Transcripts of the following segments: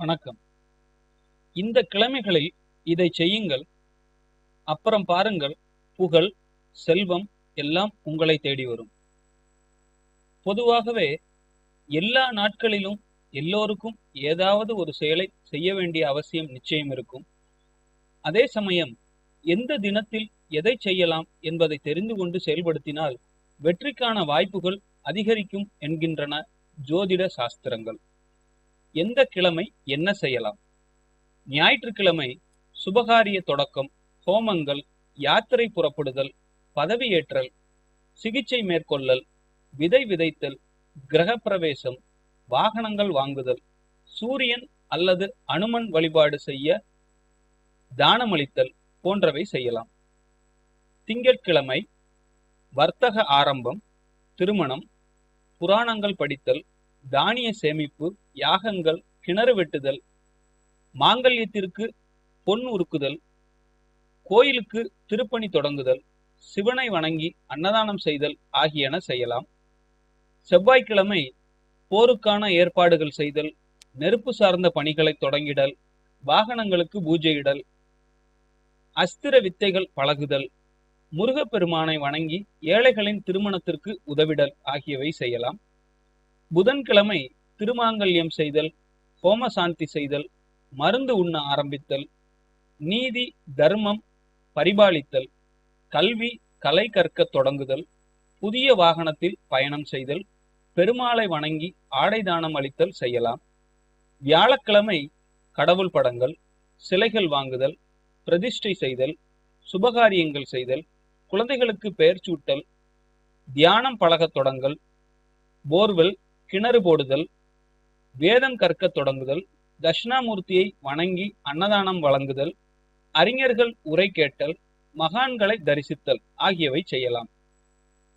வணக்கம். இந்த கிழமைகளில் இதை செய்யுங்கள். அப்புறம் பாருங்கள் புகழ் செல்வம் எல்லாம் உங்களை தேடி வரும். பொதுவாகவே எல்லா நாட்களிலும் எல்லோருக்கும் ஏதாவது ஒரு செயலை செய்ய வேண்டிய அவசியம் நிச்சயம் இருக்கும். அதே சமயம் எந்த தினத்தில் எதை செய்யலாம் என்பதை தெரிந்து கொண்டு செயல்படுத்தினால் வெற்றிக்கான வாய்ப்புகள் அதிகரிக்கும் என்கின்றன ஜோதிட சாஸ்திரங்கள். எந்த கிழமை என்ன செய்யலாம்? ஞாயிற்றுக்கிழமை சுபகாரிய தொடக்கம் ஹோமங்கள் யாத்திரை புறப்படுதல் பதவியேற்றல் சிகிச்சை மேற்கொள்ளல் விதை விதைத்தல் கிரகப்பிரவேசம் வாகனங்கள் வாங்குதல் சூரியன் அல்லது அனுமன் வழிபாடு செய்ய தானமளித்தல் போன்றவை செய்யலாம். திங்கட்கிழமை வர்த்தக ஆரம்பம் திருமணம் புராணங்கள் படித்தல் தானிய சேமிப்பு யாகங்கள் கிணறு வெட்டுதல் மாங்கல்யத்திற்கு பொன் உருக்குதல் கோயிலுக்கு திருப்பணி தொடங்குதல் சிவனை வணங்கி அன்னதானம் செய்தல் ஆகியன செய்யலாம். செவ்வாய்க்கிழமை போருக்கான ஏற்பாடுகள் செய்தல் நெருப்பு சார்ந்த பணிகளை தொடங்கிடல் வாகனங்களுக்கு பூஜையிடல் அஸ்திர வித்தைகள் பழகுதல் முருகப்பெருமானை வணங்கி ஏழைகளின் திருமணத்திற்கு உதவிடல் ஆகியவை செய்யலாம். புதன்கிழமை திருமாங்கல்யம் செய்தல் ஹோமசாந்தி செய்தல் மருந்து உண்ண ஆரம்பித்தல் நீதி தர்மம் பரிபாலித்தல் கல்வி கலை கற்க தொடங்குதல் புதிய வாகனத்தில் பயணம் செய்தல் பெருமாளை வணங்கி ஆடை தானம் அளித்தல் செய்யலாம். வியாழக்கிழமை கடவுள் படங்கள் சிலைகள் வாங்குதல் பிரதிஷ்டை செய்தல் சுபகாரியங்கள் செய்தல் குழந்தைகளுக்கு பெயர் சூட்டல் தியானம் பழகத் தொடங்கல் போர்வெல் கிணறு போடுதல் வேதம் கற்க தொடங்குதல் தட்சிணாமூர்த்தியை வணங்கி அன்னதானம் வழங்குதல் அறிஞர்கள் உரை கேட்டல் மகான்களை தரிசித்தல் ஆகியவை செய்யலாம்.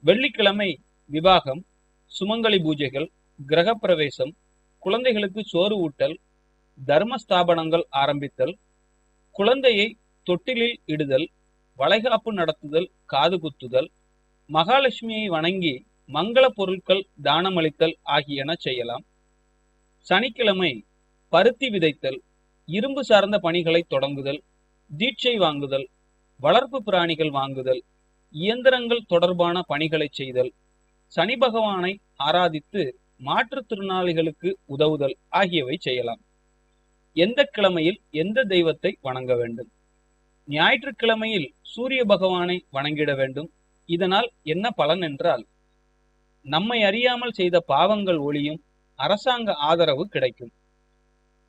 வெள்ளிக்கிழமை விவாகம் சுமங்கலி பூஜைகள் கிரகப்பிரவேசம் குழந்தைகளுக்கு சோறு ஊட்டல் தர்ம ஸ்தாபனங்கள் ஆரம்பித்தல் குழந்தையை தொட்டிலில் இடுதல் வளைகாப்பு நடத்துதல் காது குத்துதல் மகாலட்சுமியை வணங்கி மங்கள பொருட்கள் தானமளித்தல் ஆகியன செய்யலாம். சனிக்கிழமை பருத்தி விதைத்தல் இரும்பு சார்ந்த பணிகளை தொடங்குதல் தீட்சை வாங்குதல் வளர்ப்பு பிராணிகள் வாங்குதல் இயந்திரங்கள் தொடர்பான பணிகளை செய்தல் சனி பகவானை ஆராதித்து மாற்றுத்திறனாளிகளுக்கு உதவுதல் ஆகியவை செய்யலாம். எந்த கிழமையில் எந்த தெய்வத்தை வணங்க வேண்டும்? ஞாயிற்றுக்கிழமையில் சூரிய பகவானை வணங்கிட வேண்டும். இதனால் என்ன பலன் என்றால் நம்மை அறியாமல் செய்த பாவங்கள் ஒளியும் அரசாங்க ஆதரவு கிடைக்கும்.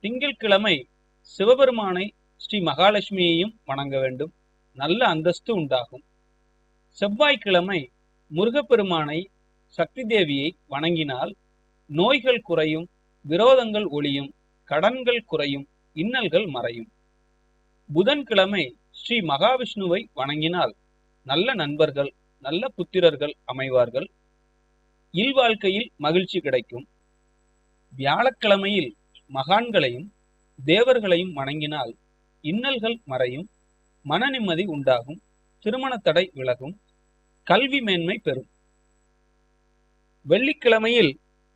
திங்கட்கிழமை சிவபெருமானை ஸ்ரீ மகாலட்சுமியையும் வணங்க வேண்டும். நல்ல அந்தஸ்து உண்டாகும். செவ்வாய்க்கிழமை முருகப்பெருமானை சக்தி தேவியை வணங்கினால் நோய்கள் குறையும் விரோதங்கள் ஒளியும் கடன்கள் குறையும் இன்னல்கள் மறையும். புதன்கிழமை ஸ்ரீ மகாவிஷ்ணுவை வணங்கினால் நல்ல நண்பர்கள் நல்ல புத்திரர்கள் அமைவார்கள். இல்வாழ்க்கையில் மகிழ்ச்சி கிடைக்கும். வியாழக்கிழமையில் மகான்களையும் தேவர்களையும் வணங்கினால் இன்னல்கள் மறையும் மன நிம்மதி உண்டாகும் திருமண தடை விலகும் கல்வி மேன்மை பெறும். வெள்ளிக்கிழமையில்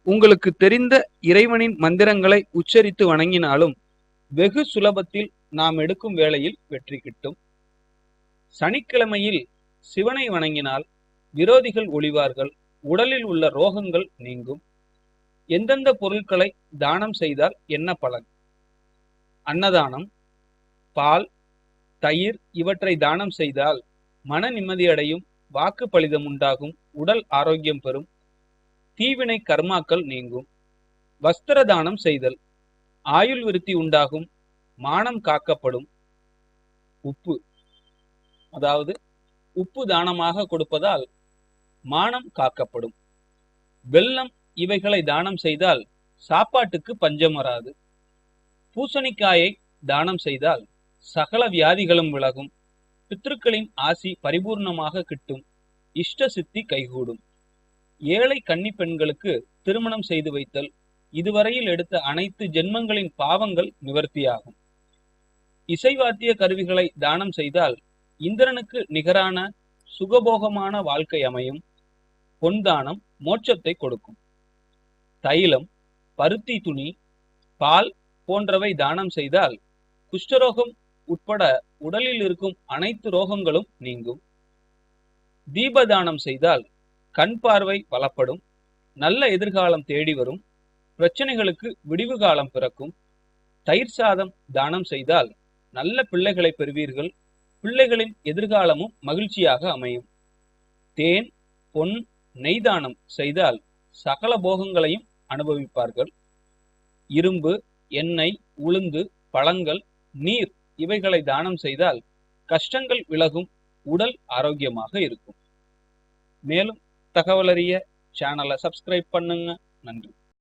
உங்களுக்கு தெரிந்த இறைவனின் மந்திரங்களை உச்சரித்து வணங்கினாலும் வெகு சுலபத்தில் நாம் எடுக்கும் வேளையில் வெற்றி கிட்டும். சனிக்கிழமையில் சிவனை வணங்கினால் விரோதிகள் ஒளிவார்கள் உடலில் உள்ள ரோகங்கள் நீங்கும். எந்தெந்த பொருட்களை தானம் செய்தால் என்ன பலன்? அன்னதானம் பால் தயிர் இவற்றை தானம் செய்தால் மன நிம்மதியடையும் வாக்கு பலிதம் உண்டாகும் உடல் ஆரோக்கியம் பெறும் தீவினை கர்மாக்கள் நீங்கும். வஸ்திர தானம் செய்தல் ஆயுள் விருத்தி உண்டாகும் மானம் காக்கப்படும். உப்பு அதாவது உப்பு தானமாக கொடுப்பதால் மானம் காக்கப்படும். வெள்ளம் இவைகளை தானம் செய்தால் சாப்பாட்டுக்கு பஞ்சம் வராது. பூசணிக்காயை தானம் செய்தால் சகல வியாதிகளும் விலகும். பித்ருக்களின் ஆசி பரிபூர்ணமாக கிட்டும். இஷ்ட சித்தி கைகூடும். ஏழை கன்னி பெண்களுக்கு திருமணம் செய்து வைத்தல். இதுவரையில் எடுத்த அனைத்து ஜென்மங்களின் பாவங்கள் நிவர்த்தியாகும். இசைவாத்திய கருவிகளை தானம் செய்தால் இந்திரனுக்கு நிகரான சுகபோகமான வாழ்க்கை அமையும். பொன்தானம் மோட்சத்தை கொடுக்கும். தைலம் பருத்தி துணி பால் போன்றவை தானம் செய்தால் குஷ்டரோகம் உட்பட உடலில் இருக்கும் அனைத்து ரோகங்களும் நீங்கும். தீப தானம் செய்தால் கண் பார்வை பலப்படும் நல்ல எதிர்காலம் தேடி வரும் பிரச்சனைகளுக்கு விடிவு காலம் பிறக்கும். தயிர் சாதம் தானம் செய்தால் நல்ல பிள்ளைகளை பெறுவீர்கள் பிள்ளைகளின் எதிர்காலமும் மகிழ்ச்சியாக அமையும். தேன் பொன் நெய் தானம் செய்தால் சகல போகங்களையும் அனுபவிப்பார்கள். இரும்பு எண்ணெய் உளுந்து பழங்கள் நீர் இவைகளை தானம் செய்தால் கஷ்டங்கள் விலகும் உடல் ஆரோக்கியமாக இருக்கும். மேலும் தகவலறிய சேனலை சப்ஸ்கிரைப் பண்ணுங்க. நன்றி.